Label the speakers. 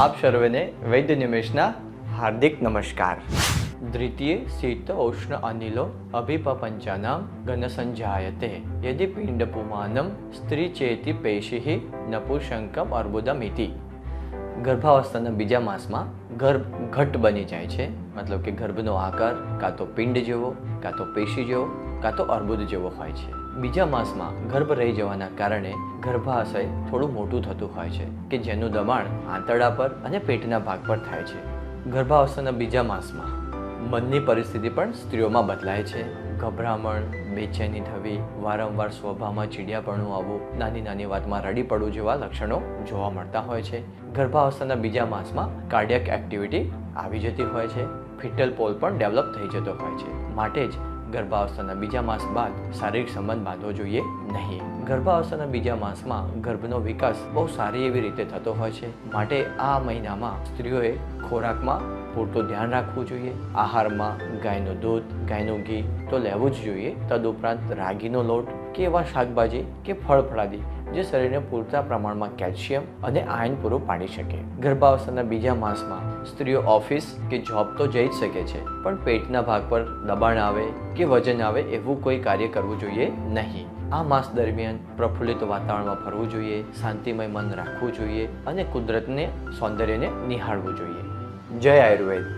Speaker 1: આપ સર્વેને વૈદ્ય નિમેશના હાર્દિક નમસ્કાર. દ્વિતીય શીત, ઉષ્ણ, અનિલો અભિપપંચાનામ ઘનસંજાયતે. યદિ પિંડપુમાનમ સ્ત્રી ચેતી પેશિ નપુંસંકમ, અર્બુદમિતિ. ગર્ભાવસ્થાના બીજા માસમાં ગર્ભ ઘટ બની જાય છે. મતલબ કે ગર્ભનો આકાર કાં તો પિંડ જેવો, કાં તો પેશી જેવો કાં તો અર્બુદ જેવો હોય છે. બીજા માસમાં ગર્ભ રહી જવાના કારણે ગર્ભાશય થોડું મોટું થતું હોય છે, કે જેનું દબાણ આંતરડા પર અને પેટના ભાગ પર થાય છે. ગર્ભાવસ્થાના બીજા માસમાં મનની પરિસ્થિતિ પણ સ્ત્રીઓમાં બદલાય છે. ગભરામણ, બેચેની થવી વારંવાર સ્વભાવમાં ચીડિયાપણું આવવું, નાની નાની વાતમાં રડી પડવું જેવા લક્ષણો જોવા મળતા હોય છે. ગર્ભાવસ્થાના બીજા માસમાં કાર્ડિયક એક્ટિવિટી આવી જતી હોય છે. ફિટલ પોલ પણ ડેવલપ થઈ જતો હોય છે. માટે જ ગર્ભાવસ્થાના બીજા માસ બાદ શારીરિક સંબંધ બાંધવો જોઈએ નહીં. ગર્ભાવસ્થાના બીજા માસમાં ગર્ભનો વિકાસ બહુ સારી એવી રીતે થતો હોય છે. માટે આ મહિનામાં સ્ત્રીઓએ ખોરાકમાં પૂરતું ધ્યાન રાખવું જોઈએ. આહારમાં ગાયનું દૂધ, ગાયનું ઘી તો લેવું જ જોઈએ. તદુપરાંત રાગીનો લોટ કે એવા શાકભાજી કે ફળ ફળાદી જે શરીરને પૂરતા પ્રમાણમાં કેલ્શિયમ અને આયન પૂરું પાડી શકે. ગર્ભાવસ્થાના બીજા માસમાં સ્ત્રીઓ ઓફિસ કે જોબ તો જઈ જ શકે છે, પણ પેટના ભાગ પર દબાણ આવે કે વજન આવે એવું કોઈ કાર્ય કરવું જોઈએ નહીં. આ માસ દરમિયાન પ્રફુલ્લિત વાતાવરણમાં ફરવું જોઈએ, શાંતિમય મન રાખવું જોઈએ અને કુદરતને, સૌંદર્યને નિહાળવું જોઈએ. જય આયુર્વેદ.